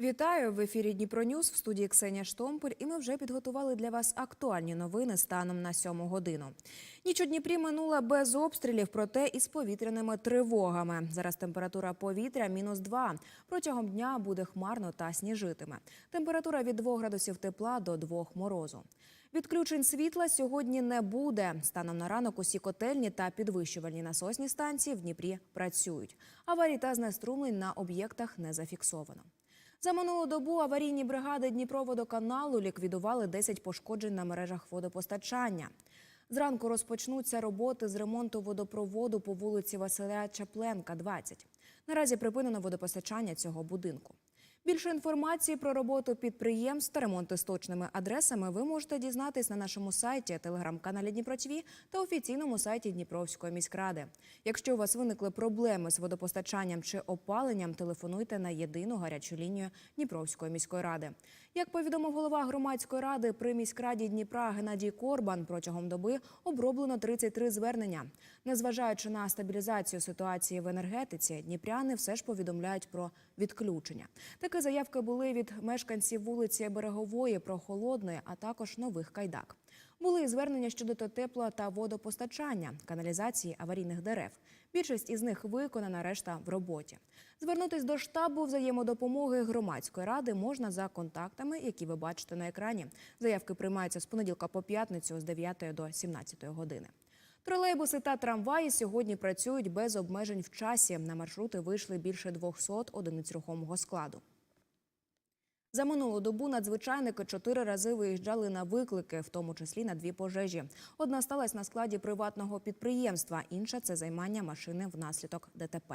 Вітаю в ефірі Дніпро Ньюс в студії Ксенія Штомпель. І ми вже підготували для вас актуальні новини станом на сьому годину. Ніч у Дніпрі минула без обстрілів, проте із повітряними тривогами. Зараз температура повітря мінус 2. Протягом дня буде хмарно та сніжитиме. Температура від 2 градусів тепла до 2 морозу. Відключень світла сьогодні не буде. Станом на ранок усі котельні та підвищувальні насосні станції в Дніпрі працюють. Аварій та знеструмлень на об'єктах не зафіксовано. За минулу добу аварійні бригади Дніпроводоканалу ліквідували 10 пошкоджень на мережах водопостачання. Зранку розпочнуться роботи з ремонту водопроводу по вулиці Василя Чапленка, 20. Наразі припинено водопостачання цього будинку. Більше інформації про роботу підприємств та ремонти з точними адресами ви можете дізнатись на нашому сайті, телеграм-каналі Дніпро та офіційному сайті Дніпровської міськради. Якщо у вас виникли проблеми з водопостачанням чи опаленням, телефонуйте на єдину гарячу лінію Дніпровської міської ради. Як повідомив голова громадської ради при міськраді Дніпра Геннадій Корбан, протягом доби оброблено 33 звернення. Незважаючи на стабілізацію ситуації в енергетиці, дніпряни все ж повідомляють про відключення. Такі заявки були від мешканців вулиці Берегової, Прохолодної, а також нових кайдак. Були і звернення щодо тепла та водопостачання, каналізації аварійних дерев. Більшість із них виконана, решта в роботі. Звернутись до штабу взаємодопомоги громадської ради можна за контактами, які ви бачите на екрані. Заявки приймаються з понеділка по п'ятницю з 9 до 17 години. Тролейбуси та трамваї сьогодні працюють без обмежень в часі. На маршрути вийшли більше 200 одиниць рухомого складу. За минулу добу надзвичайники чотири рази виїжджали на виклики, в тому числі на дві пожежі. Одна сталася на складі приватного підприємства, інша це займання машини внаслідок ДТП.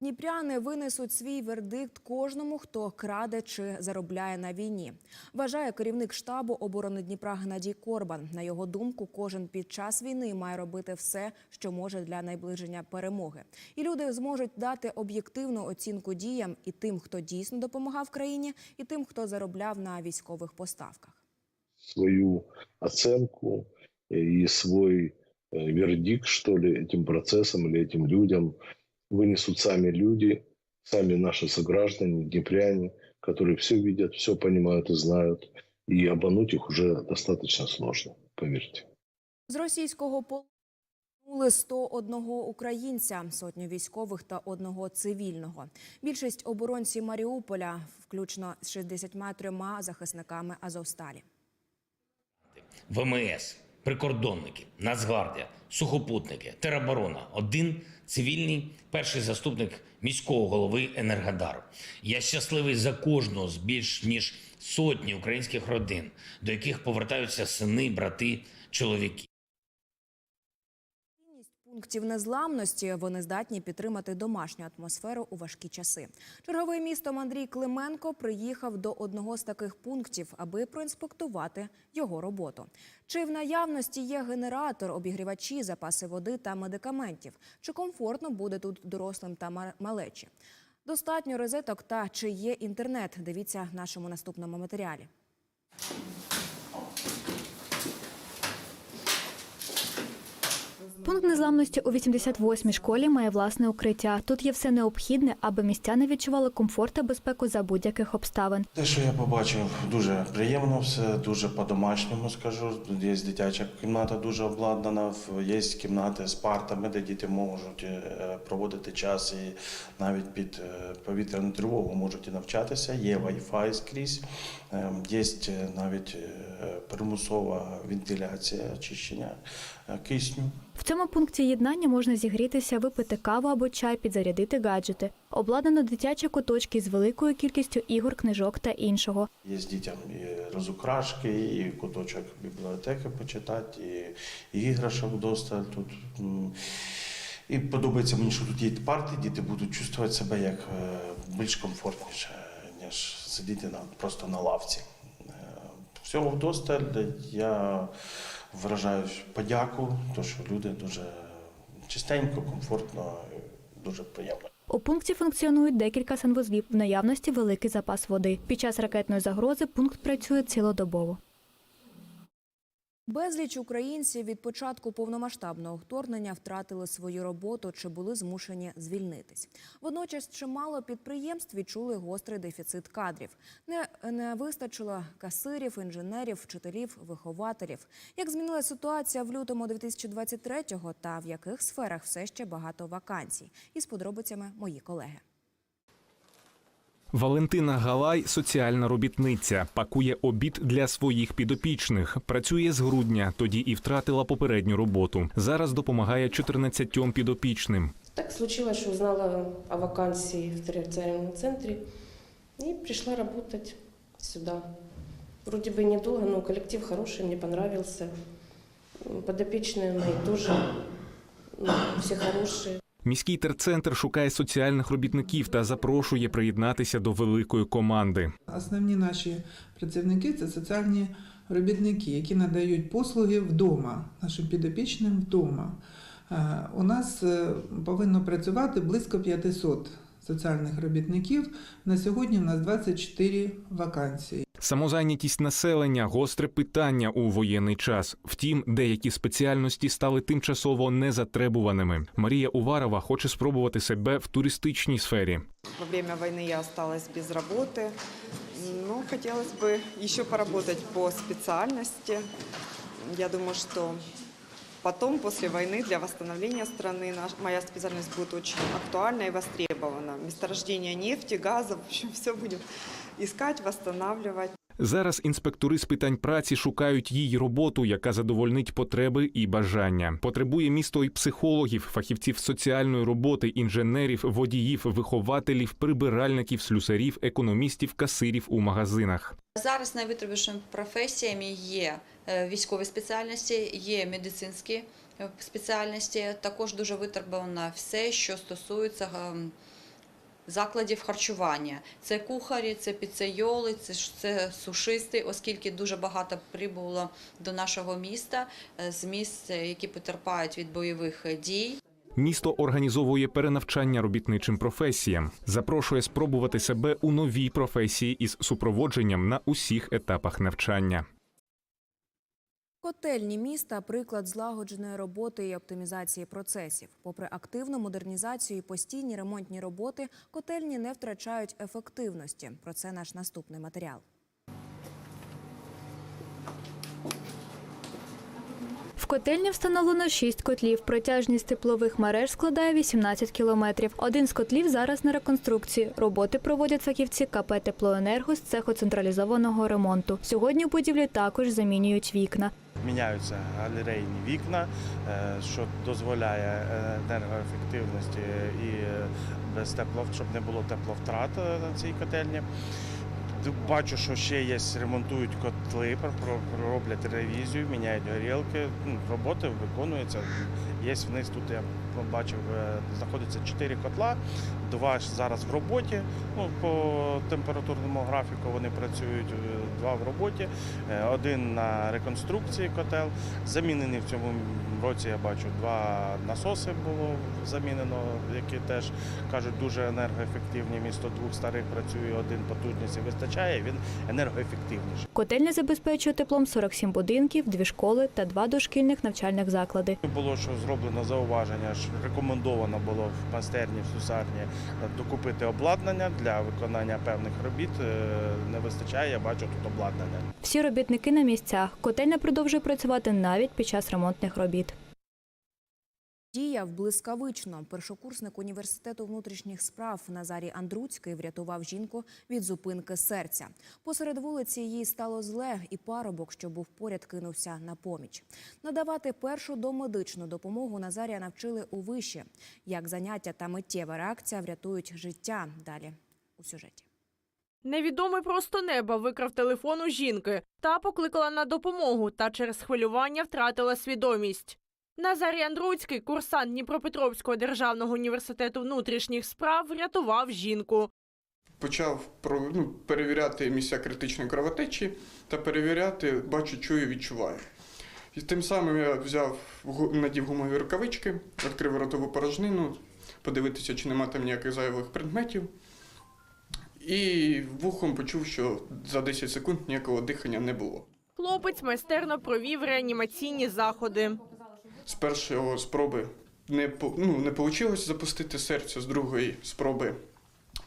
Дніпряни винесуть свій вердикт кожному, хто краде чи заробляє на війні. Вважає керівник штабу оборони Дніпра Геннадій Корбан. На його думку, кожен під час війни має робити все, що може для найближення перемоги. І люди зможуть дати об'єктивну оцінку діям і тим, хто дійсно допомагав країні, і тим, хто заробляв на військових поставках. свою оценку и свой э, вердикт, что ли, этим процессам или этим людям вынесут сами люди, сами наши сограждане, днепряне, которые все видят, все понимают и знают. И обмануть их уже достаточно сложно, поверьте. З російського полону повернули 101 українця, сотню військових та одного цивільного. Більшість оборонці Маріуполя, включно з 63 захисниками Азовсталі. ВМС, прикордонники, Нацгвардія, сухопутники, тероборона, один цивільний перший заступник міського голови Енергодару. Я щасливий за кожного з більш ніж сотні українських родин, до яких повертаються сини, брати, чоловіки. Пунктів незламності вони здатні підтримати домашню атмосферу у важкі часи. Черговий містом Андрій Клименко приїхав до одного з таких пунктів, аби проінспектувати його роботу. Чи в наявності є генератор, обігрівачі, запаси води та медикаментів? Чи комфортно буде тут дорослим та ма- малечі? Достатньо розеток та чи є інтернет? Дивіться в нашому наступному матеріалі. Пункт незламності у 88-й школі має власне укриття. Тут є все необхідне, аби містяни відчували комфорт та безпеку за будь-яких обставин. Те, що я побачив, дуже приємно, все дуже по-домашньому скажу. Тут є дитяча кімната дуже обладнана, є кімнати з партами, де діти можуть е, проводити час і навіть під е, повітряну тривогу можуть і навчатися. Є Wi-Fi скрізь, Е, є навіть е, примусова вентиляція, очищення кисню. В цьому пункті єднання можна зігрітися, випити каву або чай, підзарядити гаджети. Обладнано дитячі куточки з великою кількістю ігор, книжок та іншого. Є з дітям і розукрашки, і куточок бібліотеки почитати, і іграшок досталь тут. І подобається мені, що тут є парти, діти будуть чувствувати себе як е, більш комфортніше, ніж сидіти на, просто на лавці. Е, Всього вдосталь я виражаю подяку, тому що люди дуже чистенько, комфортно, дуже приємно. У пункті функціонують декілька санвузлів, в наявності великий запас води. Під час ракетної загрози пункт працює цілодобово. Безліч українців від початку повномасштабного вторгнення втратили свою роботу чи були змушені звільнитись. Водночас чимало підприємств відчули гострий дефіцит кадрів. Не, не вистачило касирів, інженерів, вчителів, вихователів. Як змінилася ситуація в лютому 2023-го та в яких сферах все ще багато вакансій? Із подробицями мої колеги. Валентина Галай соціальна робітниця, пакує обід для своїх підопічних. Працює з грудня, тоді і втратила попередню роботу. Зараз допомагає 14 підопічним. Так случилось, что узнала о вакансии в территориальном центре и пришла работать сюда. Вроде бы недолго, но коллектив хороший, мне понравился. М, Подопечные мои тоже ну, все хорошие. Міський терцентр шукає соціальних робітників та запрошує приєднатися до великої команди. Основні наші працівники це соціальні робітники, які надають послуги вдома, нашим підопічним вдома. Е, У нас е, повинно працювати близько 500 соціальних робітників. На сьогодні в нас 24 вакансії. Самозайнятість населення гостре питання у воєнний час. Втім, деякі спеціальності стали тимчасово незатребуваними. Марія Уварова хоче спробувати себе в туристичній сфері. Во время войны я осталась без работы. Ну, хотелось бы еще поработать по специальности. Я думаю, что потом, после войны, для восстановления страны наш- моя специальность будет очень актуальна и востребована. Месторождение нефти, газа, в общем, все будем искать, восстанавливать. Зараз інспектори з питань праці шукають їй роботу, яка задовольнить потреби і бажання. Потребує місто і психологів, фахівців соціальної роботи, інженерів, водіїв, вихователів, прибиральників, слюсарів, економістів, касирів у магазинах. Зараз найвитребішими професіями є е, військові спеціальності, є медицинські е, спеціальності. Також дуже витребувано все, що стосується ем, закладів харчування. Це кухарі, це піцейоли, це, це сушисти, оскільки дуже багато прибуло до нашого міста е, з місць, е, які потерпають від бойових дій. Місто організовує перенавчання робітничим професіям, запрошує спробувати себе у новій професії із супроводженням на усіх етапах навчання. Котельні міста приклад злагодженої роботи і оптимізації процесів. Попри активну модернізацію і постійні ремонтні роботи, котельні не втрачають ефективності. Про це наш наступний матеріал. Котельні встановлено 6 котлів. Протяжність теплових мереж складає 18 кілометрів. Один з котлів зараз на реконструкції. Роботи проводять фахівці КП «Теплоенерго» з цеху централізованого ремонту. Сьогодні у будівлі також замінюють вікна. Міняються галерейні вікна, е, що дозволяє е, енергоефективності і е, без тепло, щоб не було тепловтрат на цій котельні. Бачу, що ще є, ремонтують котли, роблять ревізію, міняють горілки. Ну, Роботи виконуються. Є вниз тут, я побачив, е, знаходиться 4 котла, два зараз в роботі. Ну, по температурному графіку вони працюють, е, два в роботі, е, один на реконструкції котел. Замінені в цьому році, я бачу, два насоси було замінено, які теж кажуть дуже енергоефективні. Місто двох старих працює, один потужності вистачає, він енергоефективніший. Котельня забезпечує теплом 47 будинків, дві школи та два дошкільних навчальних заклади. Було що зроблено зауваження, рекомендовано було в майстерні, в сусарні е, докупити обладнання для виконання певних робіт. Е, Не вистачає, я бачу тут обладнання. Всі робітники на місцях. Котельня продовжує працювати навіть під час ремонтних робіт. Діяв блискавично. Першокурсник університету внутрішніх справ Назарій Андруцький врятував жінку від зупинки серця. Посеред вулиці їй стало зле, і парубок, що був поряд, кинувся на поміч. Надавати першу домедичну допомогу Назарія навчили у виші. Як заняття та миттєва реакція врятують життя. Далі у сюжеті. Невідомий просто неба викрав телефон у жінки та покликала на допомогу, та через хвилювання втратила свідомість. Назарій Андруцький, курсант Дніпропетровського державного університету внутрішніх справ, врятував жінку. почав ну, перевіряти місця критичної кровотечі та перевіряти, бачу, чую, відчуваю. І тим самим я взяв, надів гумові рукавички, відкрив ротову порожнину, подивитися, чи нема там ніяких зайвих предметів. І вухом почув, що за 10 секунд ніякого дихання не було. Хлопець майстерно провів реанімаційні заходи. З першої спроби не, ну, не вийшло запустити серце, з другої спроби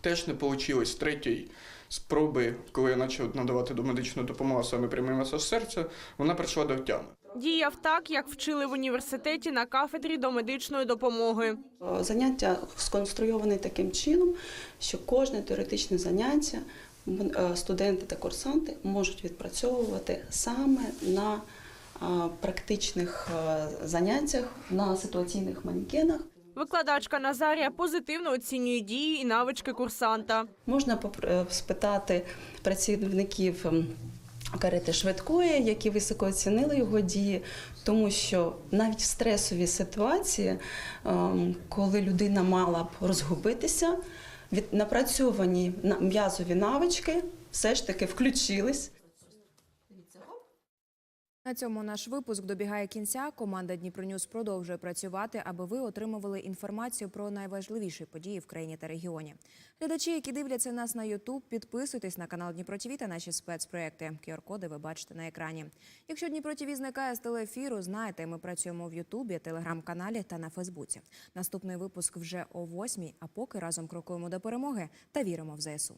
теж не вийшло. З третьої спроби, коли я почав надавати домедичну допомогу, саме прямий масаж серця, вона прийшла до тями. Діяв так, як вчили в університеті на кафедрі домедичної допомоги. Заняття сконструйовані таким чином, що кожне теоретичне заняття е, студенти та курсанти можуть відпрацьовувати саме на е, практичних е, заняттях, на ситуаційних манекенах. Викладачка Назарія позитивно оцінює дії і навички курсанта. Можна е, спитати працівників ем, карети швидкої, які високо оцінили його дії, тому що навіть в стресовій ситуації, ем, коли людина мала б розгубитися, від напрацьовані на- м'язові навички все ж таки включились. На цьому наш випуск добігає кінця. Команда Дніпронюс продовжує працювати, аби ви отримували інформацію про найважливіші події в країні та регіоні. Глядачі, які дивляться нас на Ютуб, підписуйтесь на канал Дніпро ТВ та наші спецпроекти. QR-коди ви бачите на екрані. Якщо Дніпро ТВ зникає з телеефіру, знаєте, ми працюємо в Ютубі, телеграм-каналі та на Фейсбуці. Наступний випуск вже о 8 а поки разом крокуємо до перемоги та віримо в ЗСУ.